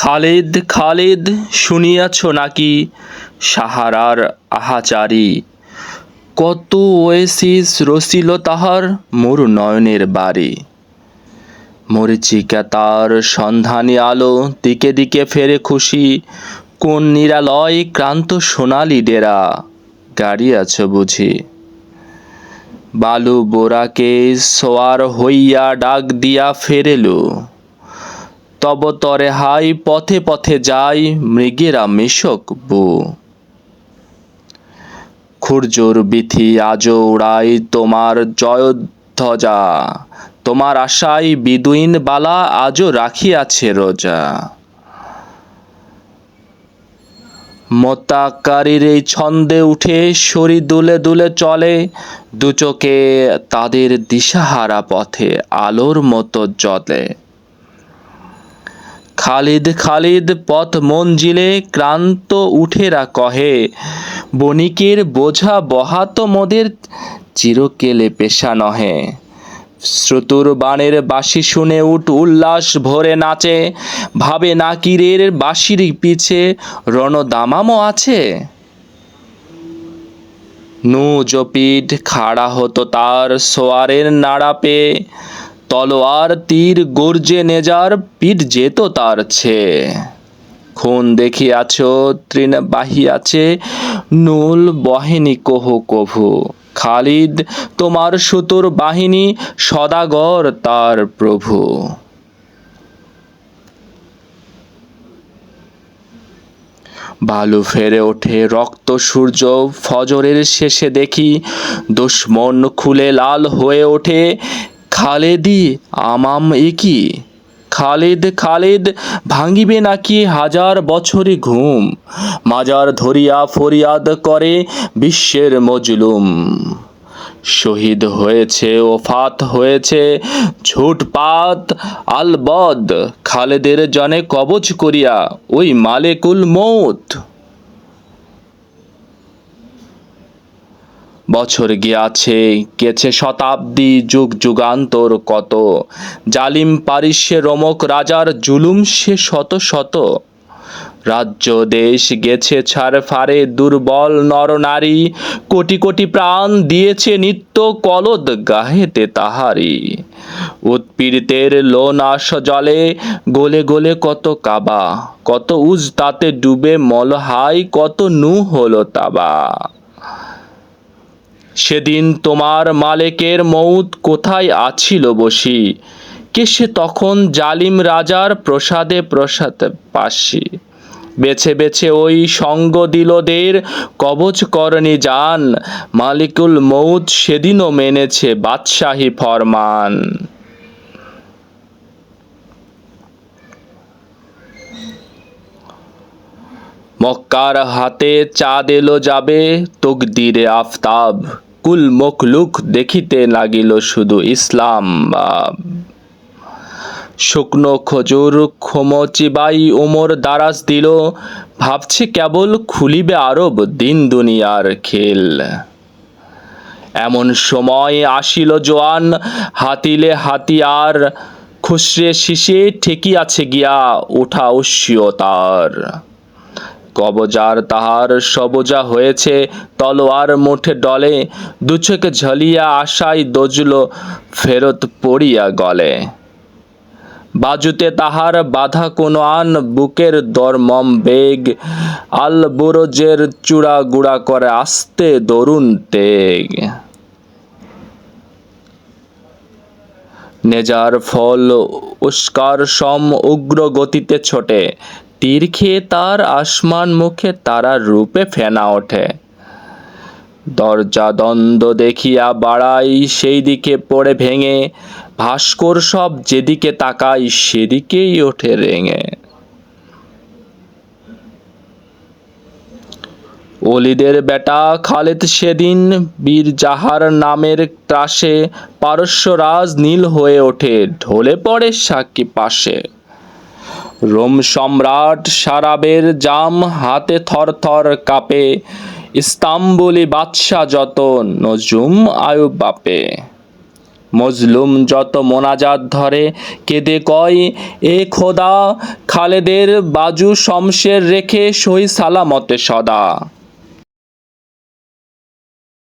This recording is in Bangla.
খালিদ খালিদ শুনিয়াছ নাকি সাহারার আহাচারি? কত ওয়েসিস রসিল তাহার মোর নয়নের বাড়ি। মরিচিকা তার সন্ধানী আলো, দিকে দিকে ফেরে খুশি, কোন নিরালয় ক্রান্ত সোনালি ডেরা গাড়িয়াছ বুঝি। বালু বোরাকে সোয়ার হইয়া ডাক দিয়া ফেরেলু তব তরে হাই পথে পথে যাই, মৃগেরা মিশক বু। খুরজোর বিথি আজও উড়াই তোমার জয়ধ্বজা। তোমার আশায় বিদুইন বালা আজও রাখিয়াছে রোজা। মোতাকারীর এই ছন্দে উঠে শরী দুলে দুলে চলে, দু চোখে তাদের দিশাহারা পথে আলোর মতো জ্বলে। খালিদ খালিদ পথ মঞ্জিলে ক্রান্ত উঠেরা কহে, বণিকের বোঝা বহাত মোদের চিরকেলে পেশা নহে। শ্রুতুর বাণের বাঁশি শুনে উঠ উল্লাস ভরে নাচে, ভাবে নাকিরের বাঁশির পিছে রণদামামও আছে। নু জপিট খাড়া হতো তার সোয়ারের নাড়া পেয়ে তলোয়ার তীর গর্জে নেজার, পিঠ যেত তার ছে খুন দেখিয়াছ, তৃণ বাহিয়াছে, নুল বহেনি কোহ কভু। খালিদ, তোমার সুতোর বাহিনী, সদাগর তার প্রভু। বালু ফেরে ওঠে রক্ত সূর্য, ফজরের শেষে দেখি, দুশ্মন খুলে লাল হয়ে ওঠে খালেদি আমাম একি। খালেদ খালেদ, ভাঙিবে নাকি হাজার বছরে ঘুম। মাজার ধরিয়া ফরিয়াদ করে বিশ্বের মজলুম। শহীদ হয়েছে, ওফাত হয়েছে, ঝুটপাত, আলবদ। খালেদের জনে কবচ করিয়া ওই মালেকুল মৌত বছর গিয়াছে, গেছে শতাব্দী যুগ যুগান্তর কত। জালিম পারিস্যে রমক রাজার জুলুম সে শত শত। রাজ্য দেশ গেছে ছাড় ফারে দুর্বল নরনারী কোটি কোটি প্রাণ দিয়েছে নিত্য কলদ গাহেতে তাহারি। উৎপীড়িতের লোন আস জলে গলে গলে কত কাবা, কত উজ তাতে ডুবে মলহাই, কত নু হলো তাবা। সেদিন তোমার মালেকের মৌত কোথায় আছিল বসি? কে সে তখন জালিম রাজার প্রসাদে প্রসাদ পাশি বেছে বেছে ওই সঙ্গ দিলদের কবচ করণি যান মালিকুল মৌত সেদিনও মেনেছে বাদশাহী ফরমান। মক্কার হাতে চাঁদ এলো যাবে তকদিরে আফতাব। কুল মখলুক দেখিতে লাগিল শুধু ইসলাম শুকনো খজুর খোমচিবাই ওমর দারাজ দিল। ভাবছে কেবল খুলিবে আরব দিন দুনিয়ার খেল। এমন সময় আসিল জোয়ান, হাতিলে হাতিয়ার, খুসরে শিশে ঠেকিয়াছে গিয়া ওঠা তার। কবজার তাহার সবজা হয়েছে, তলোয়ার মুঠে ডলে, দুচোখে ঝলিয়া আশায় দজল ফেরত পড়িয়া গলে। বাজুতে তাহার বাধা কোনো আন, বুকের দরমম বেগ আল বুরজের চূড়া গুড়া করে আস্তে দরুন তেগ। নেজার ফল উস্কার সম উগ্র গতিতে ছোটে তীর খেয়ে তার আসমান মুখে তারার রূপে ফেনা ওঠে। দরজা দ্বন্দ্ব দেখিয়া বাড়াই সেই দিকে পড়ে ভেঙে, ভাস্কর সব যেদিকে তাকাই সেদিকেই ওঠে রেঙে। অলিদের বেটা খালেদ সেদিন বীর জাহার নামের ত্রাসে পারস্য রাজ নীল হয়ে ওঠে, ঢলে পড়ে সাক্ষী পাশে। রোম সম্রাট সারাবের জাম হাতে থর থর কাঁপে, ইস্তাম্বুলি বাদশা যত নজুম আয়ু বাপে। মজলুম যত মোনাজাত ধরে, কেঁদে কয়, এ খোদা, খালেদের বাজু শমশের রেখে সই সালামতে সদা।